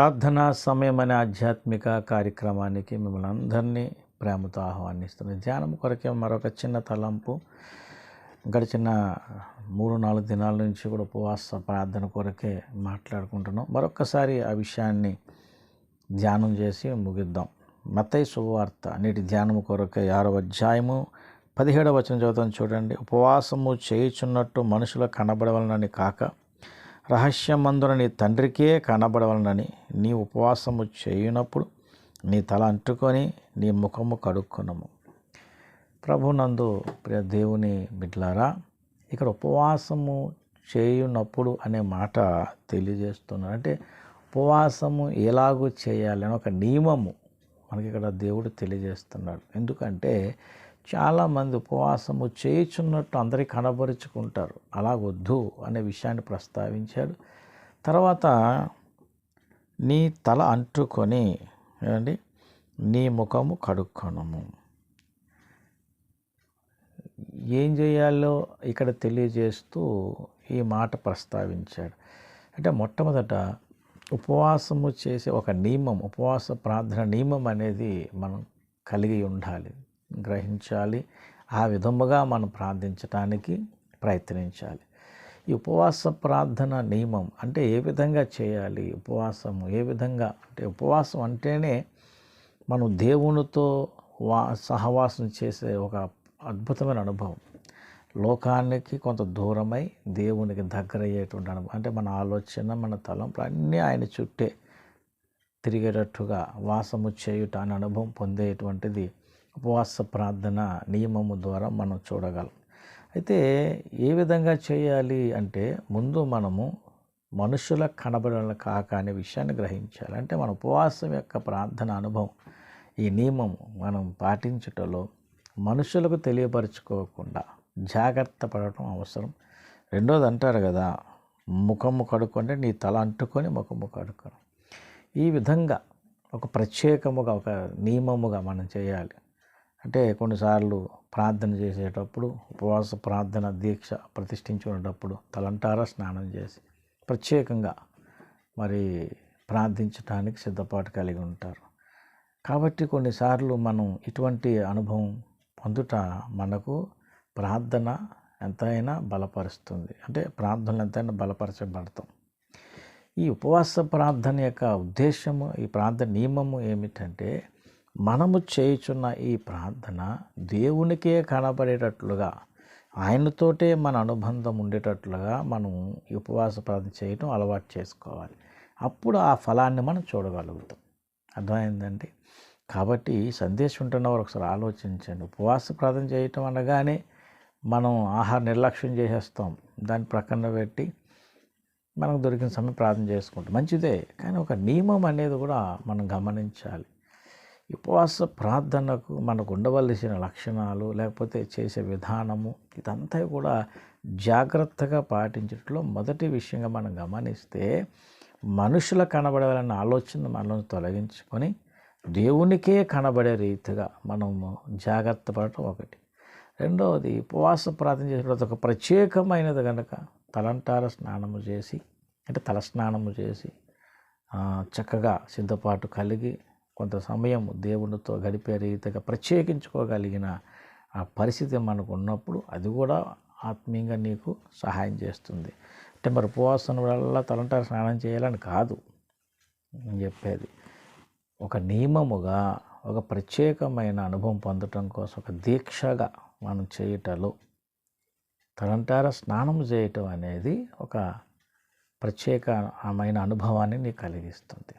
ప్రార్థనా సమయం అనే ఆధ్యాత్మిక కార్యక్రమానికి మిమ్మల్ని అందరినీ ప్రేమతో ఆహ్వానిస్తుంది ధ్యానం కొరకే మరొక చిన్న తలంపు. గడిచిన మూడు నాలుగు దినాల నుంచి కూడా ఉపవాస ప్రార్థన కొరకే మాట్లాడుకుంటున్నాం. మరొకసారి ఆ విషయాన్ని ధ్యానం చేసి ముగిద్దాం. మతై శుభవార్త నేటి ధ్యానము కొరకే ఆరవ అధ్యాయము పదిహేడవ వచనం చదువుతాను చూడండి. ఉపవాసము చేయుచున్నట్టు మనుషుల కనబడవలనని కాక రహస్యమందున నీ తండ్రికే కనబడవలనని నీ ఉపవాసము చేయునప్పుడు నీ తల అంటుకొని నీ ముఖము కడుక్కునము. ప్రభునందు ప్రియ దేవుని బిడ్లారా ఇక్కడ ఉపవాసము చేయునప్పుడు అనే మాట తెలియజేస్తున్నారు అంటే ఉపవాసము ఎలాగూ చేయాలి అని ఒక నియమము మనకి ఇక్కడ దేవుడు తెలియజేస్తున్నాడు. ఎందుకంటే చాలామంది ఉపవాసము చేయుచున్నట్టు అందరికీ కనబరుచుకుంటారు. అలాగొద్దు అనే విషయాన్ని ప్రస్తావించాడు. తర్వాత నీ తల అంటుకొని ఏమండి? నీ ముఖము కడుక్కొనము. ఏం చేయాలో ఇక్కడ తెలియజేస్తూ ఈ మాట ప్రస్తావించాడు. అంటే మొట్టమొదట ఉపవాసము చేసే ఒక నియమం ఉపవాస ప్రార్థన నియమం అనేది మనం కలిగి ఉండాలి. గ్రహించాలి. ఆ విధముగా మనం ప్రార్థించటానికి ప్రయత్నించాలి. ఈ ఉపవాస ప్రార్థన నియమం అంటే ఏ విధంగా చేయాలి? ఉపవాసము ఏ విధంగా? అంటే ఉపవాసం అంటేనే మనం దేవునితో వా సహవాసం చేసే ఒక అద్భుతమైన అనుభవం. లోకానికి కొంత దూరమై దేవునికి దగ్గర అయ్యేటువంటి అనుభవం. అంటే మన ఆలోచన మన తలంపులు అన్నీ ఆయన చుట్టే తిరిగేటట్టుగా వాసము చేయుట అనే అనుభవం పొందేటువంటిది ఉపవాస ప్రార్థన నియమము ద్వారా మనం చూడగలం. అయితే ఏ విధంగా చేయాలి అంటే ముందు మనము మనుషుల కనబడాలి కాక అనే విషయాన్ని గ్రహించాలి. అంటే మన ఉపవాసం యొక్క ప్రార్థన అనుభవం ఈ నియమం మనం పాటించుటలో మనుషులకు తెలియపరచుకోకుండా జాగ్రత్త పడటం అవసరం. రెండోది అంటారు కదా ముఖము కడుక్కుంటే నీ తల అంటుకొని ముఖము కడుక్కొని ఈ విధంగా ఒక ప్రత్యేకముగా ఒక నియమముగా మనం చేయాలి. అంటే కొన్నిసార్లు ప్రార్థన చేసేటప్పుడు ఉపవాస ప్రార్థన దీక్ష ప్రతిష్ఠించుకునేటప్పుడు తలంటారా స్నానం చేసి ప్రత్యేకంగా మరి ప్రార్థించడానికి సిద్ధపాటు కలిగి ఉంటారు. కాబట్టి కొన్నిసార్లు మనం ఇటువంటి అనుభవం పొందుట మనకు ప్రార్థన ఎంతైనా బలపరుస్తుంది. అంటే ప్రార్థనలు ఎంతైనా బలపరచబడతాం. ఈ ఉపవాస ప్రార్థన యొక్క ఉద్దేశము ఈ ప్రార్థన నియమము ఏమిటంటే మనము చేయుచున్న ఈ ప్రార్థన దేవునికే కనబడేటట్లుగా ఆయనతోటే మన అనుబంధం ఉండేటట్లుగా మనం ఉపవాస ప్రార్థన చేయటం అలవాటు చేసుకోవాలి. అప్పుడు ఆ ఫలాన్ని మనం చూడగలుగుతాం. అర్థమైందండి? కాబట్టి సందేశం ఉంటున్న వారు ఒకసారి ఆలోచించండి. ఉపవాస ప్రార్థన చేయటం అనగానే మనం ఆహార నిర్లక్ష్యం చేసేస్తాం. దాన్ని ప్రక్కన పెట్టి మనకు దొరికిన సమయం ప్రార్థన చేసుకుంటాం. మంచిదే. కానీ ఒక నియమం అనేది కూడా మనం గమనించాలి. ఉపవాస ప్రార్థనకు మనకు ఉండవలసిన లక్షణాలు లేకపోతే చేసే విధానము ఇదంతా కూడా జాగ్రత్తగా పాటించడంలో మొదటి విషయంగా మనం గమనిస్తే మనుషుల కనబడవాలన్న ఆలోచన మనల్ని తొలగించుకొని దేవునికే కనబడే రీతిగా మనము జాగ్రత్త పడటం ఒకటి. రెండవది ఉపవాస ప్రార్థన చేసేటప్పుడు ఒక ప్రత్యేకమైనది కనుక తలంటార స్నానము చేసి అంటే తల స్నానము చేసి చక్కగా సిద్ధపాటు కలిగి కొంత సమయం దేవునితో గడిపే రీతిగా ప్రత్యేకించుకోగలిగిన ఆ పరిస్థితి మనకు ఉన్నప్పుడు అది కూడా ఆత్మీయంగా నీకు సహాయం చేస్తుంది. అంటే మరి ఉపవాసం వల్ల తలంటార స్నానం చేయాలని కాదు. నేను చెప్పేది ఒక నియమముగా ఒక ప్రత్యేకమైన అనుభవం పొందటం కోసం ఒక దీక్షగా మనం చేయటలో తలంటార స్నానం చేయటం అనేది ఒక ప్రత్యేకమైన అనుభవాన్ని నీకు కలిగిస్తుంది.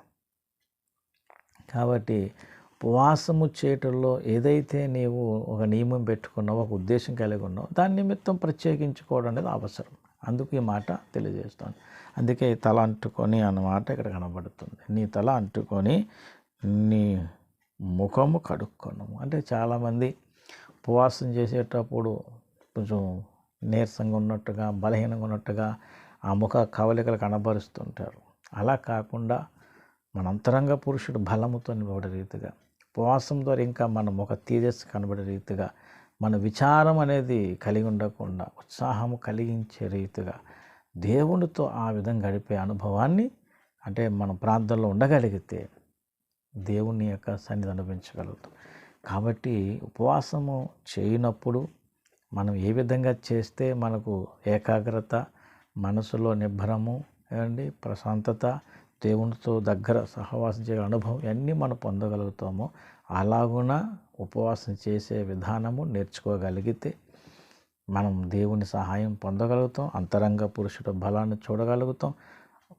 కాబట్టి ఉపవాసము చేయటంలో ఏదైతే నీవు ఒక నియమం పెట్టుకున్నావో ఒక ఉద్దేశం కలిగి ఉన్నావో దాని నిమిత్తం ప్రత్యేకించుకోవడం అనేది అవసరం. అందుకు ఈ మాట తెలియజేస్తాను. అందుకే తల అంటుకొని అన్నమాట ఇక్కడ కనబడుతుంది. నీ తల అంటుకొని నీ ముఖము కడుక్కొనము అంటే చాలామంది ఉపవాసం చేసేటప్పుడు కొంచెం నీరసంగా ఉన్నట్టుగా బలహీనంగా ఉన్నట్టుగా ఆ ముఖ కవలికలు కనబరుస్తుంటారు. అలా కాకుండా మన అంతరంగ పురుషుడు బలముతో నిలబడే రీతిగా ఉపవాసం ద్వారా ఇంకా మన ముఖ తేజస్సు కనబడే రీతిగా మన విచారం అనేది కలిగి ఉండకుండా ఉత్సాహము కలిగించే రీతిగా దేవునితో ఆ విధంగా గడిపే అనుభవాన్ని అంటే మనం ప్రాంతంలో ఉండగలిగితే దేవుని యొక్క సన్నిధి అనుభవించగలుగుతాం. కాబట్టి ఉపవాసము చేయనప్పుడు మనం ఏ విధంగా చేస్తే మనకు ఏకాగ్రత మనసులో నిబ్బరము ఏమండి ప్రశాంతత దేవునితో దగ్గర సహవాసం చేయ అనుభవం ఇవన్నీ మనం పొందగలుగుతామో అలాగున ఉపవాసం చేసే విధానము నేర్చుకోగలిగితే మనం దేవుని సహాయం పొందగలుగుతాం అంతరంగ పురుషుడు బలాన్ని చూడగలుగుతాం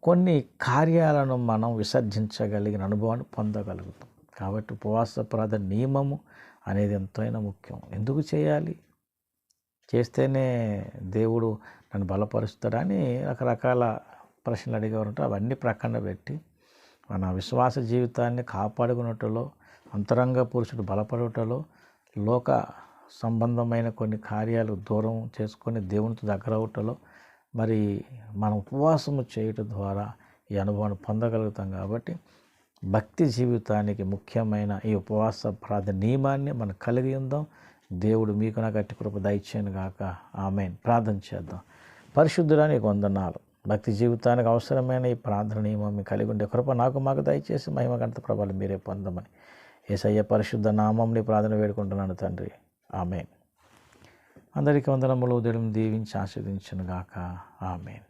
కొన్ని కార్యాలను మనం విసర్జించగలిగిన అనుభవాన్ని పొందగలుగుతాం. కాబట్టి ఉపవాస ప్రాధ నియమము అనేది ఎంతైనా ముఖ్యం. ఎందుకు చేయాలి? చేస్తేనే దేవుడు నన్ను బలపరుస్తాడని రకరకాల ప్రశ్నలు అడిగేవారంటే అవన్నీ ప్రక్కన పెట్టి మన విశ్వాస జీవితాన్ని కాపాడుకున్నట్టులో అంతరంగ పురుషుడు బలపడుటలో లోక సంబంధమైన కొన్ని కార్యాలు దూరం చేసుకొని దేవునితో దగ్గర అవటలో మరి మనం ఉపవాసము చేయటం ద్వారా ఈ అనుభవాన్ని పొందగలుగుతాం కాబట్టి భక్తి జీవితానికి ముఖ్యమైన ఈ ఉపవాస ప్రార్థన నియమాన్ని మనం కలిగి ఉందాం. దేవుడు మీకు నాకు అట్టి కృప దయచేయను గాక. ఆమె ప్రార్థన చేద్దాం. పరిశుద్ధుడానికి వందనాలు. భక్తి జీవితానికి అవసరమైన ఈ ప్రార్థన నియమం కలిగి ఉండే కృప నాకు మాకు దయచేసి మహిమ గంట ప్రభావం మీరే పొందమని ఏసయ్య పరిశుద్ధ నామంని ప్రార్థన వేడుకుంటున్నాను తండ్రి. ఆమె అందరికీ వందనములు దేవుని దీవించి ఆస్వాదించును గాక ఆమెన్.